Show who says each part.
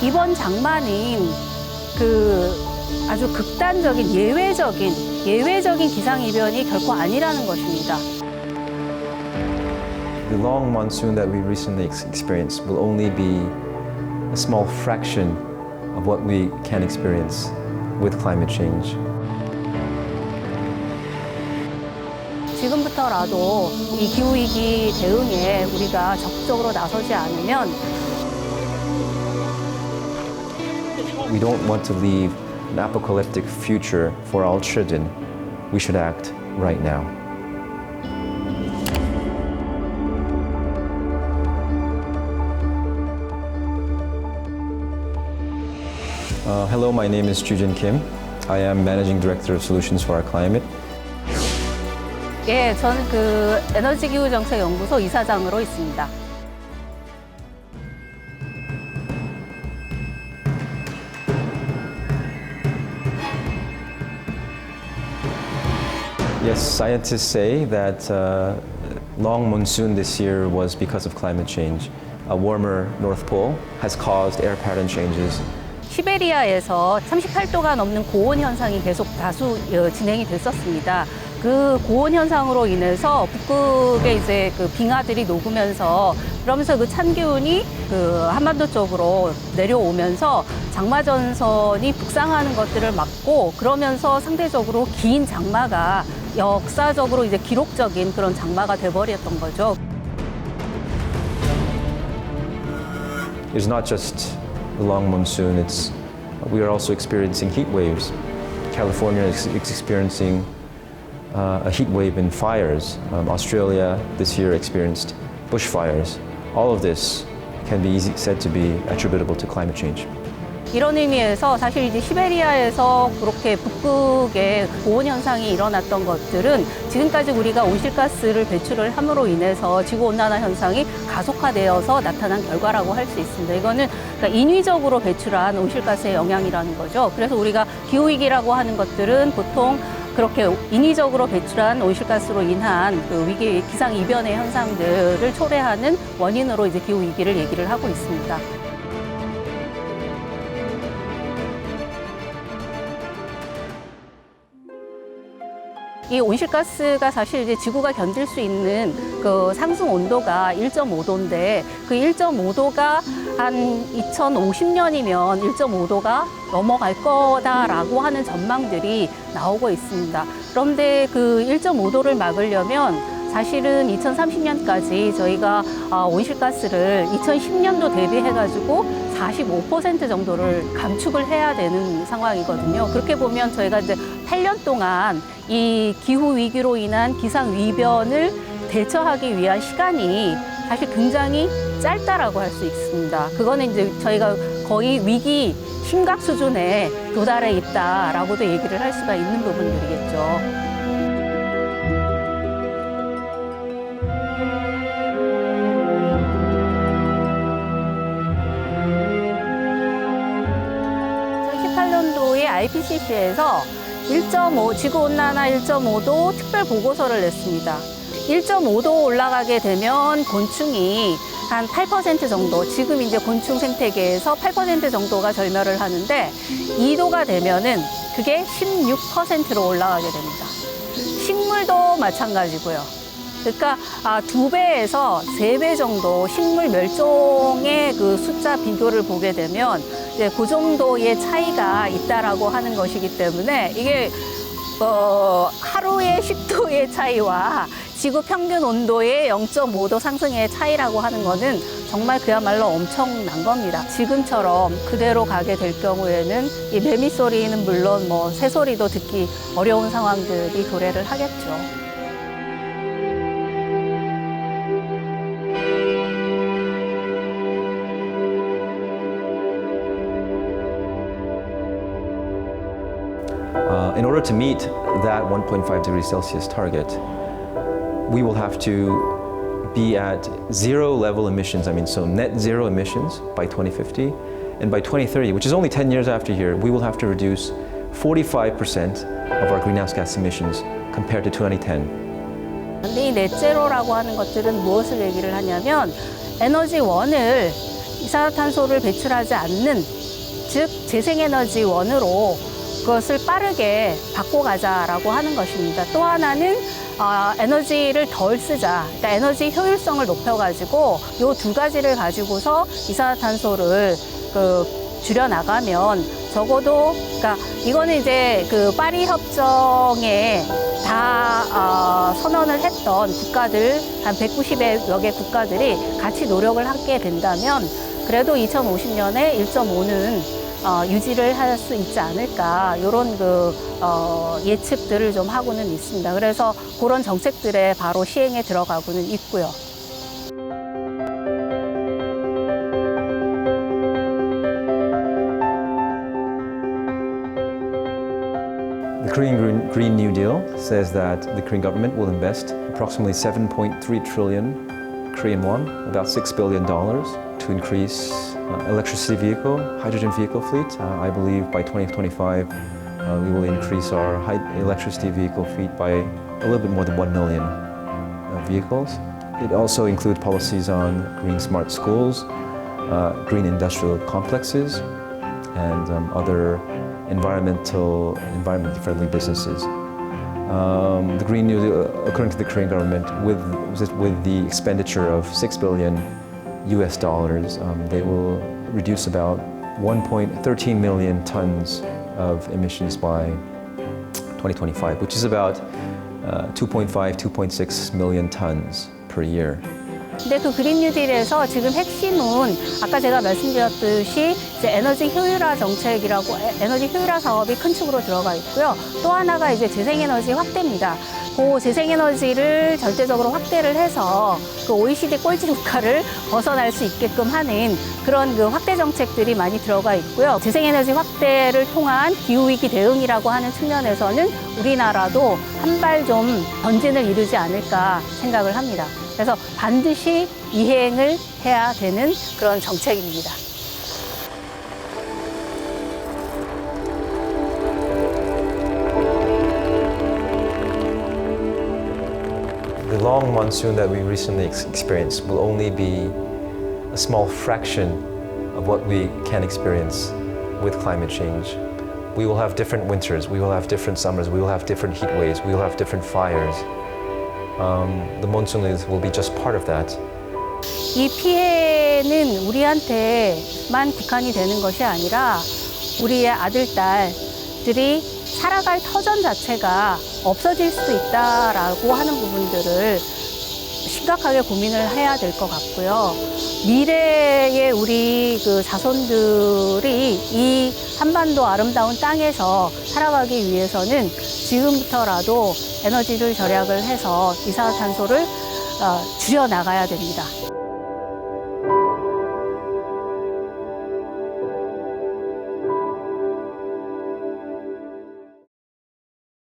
Speaker 1: 이번 장마는 그 아주 극단적인 예외적인 예외적인 기상 이변이 결코 아니라는 것입니다.
Speaker 2: The long monsoon that we recently ex- experienced will only be a small fraction of what we can experience with climate change.
Speaker 1: 지금부터라도 이 기후 위기 대응에 우리가 적극적으로 나서지 않으면
Speaker 2: We don't want to leave an apocalyptic future for our children. We should act right now. Uh, hello, my name is Jujin Kim. I am Managing Director of Solutions for Our Climate.
Speaker 1: 예, 저는 그 에너지 기후 정책 연구소 이사장으로 있습니다.
Speaker 2: Yes, scientists say that uh, long monsoon this year was because of climate change. A warmer North Pole has caused air pattern changes.
Speaker 1: 시베리아에서 38도가 넘는 고온 현상이 계속 다수 어, 진행이 됐었습니다. 그 고온 현상으로 인해서 북극에 이제 그 빙하들이 녹으면서 그러면서 그 찬 기운이 그 한반도 쪽으로 내려오면서 장마 전선이 북상하는 것들을 막고 그러면서 상대적으로 긴 장마가 역사적으로 이제 기록적인 그런 장마가 돼버렸던 거죠.
Speaker 2: It's not just the long monsoon, it's, we are also experiencing heat waves. California is is experiencing uh, a heat wave in fires. Um, Australia this year experienced bushfires. All of this can be easy, said to be attributable to climate change.
Speaker 1: 이런 의미에서 사실 이제 시베리아에서 그렇게 북극에 고온 현상이 일어났던 것들은 지금까지 우리가 온실가스를 배출을 함으로 인해서 지구 온난화 현상이 가속화되어서 나타난 결과라고 할 수 있습니다. 이거는 그러니까 인위적으로 배출한 온실가스의 영향이라는 거죠. 그래서 우리가 기후 위기라고 하는 것들은 보통 그렇게 인위적으로 배출한 온실가스로 인한 그 위기 기상 이변의 현상들을 초래하는 원인으로 이제 기후 위기를 얘기를 하고 있습니다. 이 온실가스가 사실 이제 지구가 견딜 수 있는 그 상승 온도가 1.5도인데 그 1.5도가 한 2050년이면 1.5도가 넘어갈 거다라고 하는 전망들이 나오고 있습니다. 그런데 그 1.5도를 막으려면 사실은 2030년까지 저희가 아, 온실가스를 2010년도 대비해가지고 45% 정도를 감축을 해야 되는 상황이거든요. 그렇게 보면 저희가 이제 8년 동안 이 기후 위기로 인한 기상 위변을 대처하기 위한 시간이 사실 굉장히 짧다라고 할 수 있습니다. 그거는 이제 저희가 거의 위기 심각 수준에 도달해 있다라고도 얘기를 할 수가 있는 부분들이겠죠. 년도에 IPCC에서 1.5 지구 온난화 1.5도 특별 보고서를 냈습니다. 1.5도 올라가게 되면 곤충이 한 8% 정도, 지금 이제 곤충 생태계에서 8% 정도가 절멸을 하는데 2도가 되면은 그게 16%로 올라가게 됩니다. 식물도 마찬가지고요. 그러니까 아, 두 배에서 세 배 정도 식물 멸종의 그 숫자 비교를 보게 되면 이제 그 정도의 차이가 있다라고 하는 것이기 때문에 이게 어, 하루의 10도의 차이와 지구 평균 온도의 0.5도 상승의 차이라고 하는 거는 정말 그야말로 엄청난 겁니다. 지금처럼 그대로 가게 될 경우에는 이 매미 소리는 물론 뭐 새소리도 듣기 어려운 상황들이 도래를 하겠죠.
Speaker 2: in order to meet that 1.5 degrees Celsius target, we will have to be at zero level emissions, I mean, so net zero emissions by 2050. And by 2030, which is only 10 years after here, we will have to reduce 45% of our greenhouse gas emissions compared to 2010.
Speaker 1: 근데 이 넷제로라고 하는 것들은 무엇을 얘기를 하냐면 에너지 원을 이산화탄소를 배출하지 않는 즉 재생에너지원으로 그것을 빠르게 바꿔가자라고 하는 것입니다. 또 하나는 어, 에너지를 덜 쓰자, 그러니까 에너지 효율성을 높여가지고 요 두 가지를 가지고서 이산화탄소를 그 줄여 나가면 적어도 그러니까 이거는 이제 그 파리 협정에 다 어, 선언을 했던 국가들 한 190여 개 국가들이 같이 노력을 하게 된다면 그래도 2050년에 1.5는 어, 유지를 할 수 있지 않을까 이런 그 어, 예측들을 좀 하고는 있습니다. 그래서 그런 정책들에 바로 시행에 들어가고는 있고요.
Speaker 2: The Korean Green, New Deal says that the Korean government will invest approximately 7.3 trillion Korean won, about $6 billion, to increase uh, electricity vehicle, hydrogen vehicle fleet. Uh, I believe by 2025, uh, we will increase our electricity vehicle fleet by a little bit more than 1 million uh, vehicles. It also includes policies on green smart schools, uh, green industrial complexes, and um, other environmental, environmentally friendly businesses. Um, the Green New Deal, uh, according to the Korean government, with, with the expenditure of 6 billion US dollars, um, they will reduce about 1.13 million tons of emissions by 2025, which is about uh, 2.5, 2.6 million tons per year.
Speaker 1: 근데 그 그린 뉴딜에서 지금 핵심은 아까 제가 말씀드렸듯이 이제 에너지 효율화 정책이라고 에- 에너지 효율화 사업이 큰 축으로 들어가 있고요. 또 하나가 이제 재생에너지 확대입니다. 그 재생에너지를 절대적으로 확대를 해서 그 OECD 꼴찌 국가를 벗어날 수 있게끔 하는 그런 그 확대 정책들이 많이 들어가 있고요. 재생에너지 확대를 통한 기후위기 대응이라고 하는 측면에서는 우리나라도 한 발 좀 전진을 이루지 않을까 생각을 합니다. 그래서 반드시 이행을 해야 되는 그런 정책입니다.
Speaker 2: The long monsoon that we recently ex- experienced will only be a small fraction of what we can experience with climate change. We will have different winters, we will have different summers, we will have different heat waves, we will have different fires. Um, the monsoon is, will be just part of that.
Speaker 1: 이 피해는 우리한테만 국한이 되는 것이 아니라 우리의 아들, 딸들이 살아갈 터전 자체가 없어질 수도 있다라고 하는 부분들을 심각하게 고민을 해야 될 것 같고요. 미래의 우리 그 자손들이 이 한반도 아름다운 땅에서 살아가기 위해서는 지금부터라도 에너지를 절약을 해서 이산화탄소를 어, 줄여 나가야 됩니다.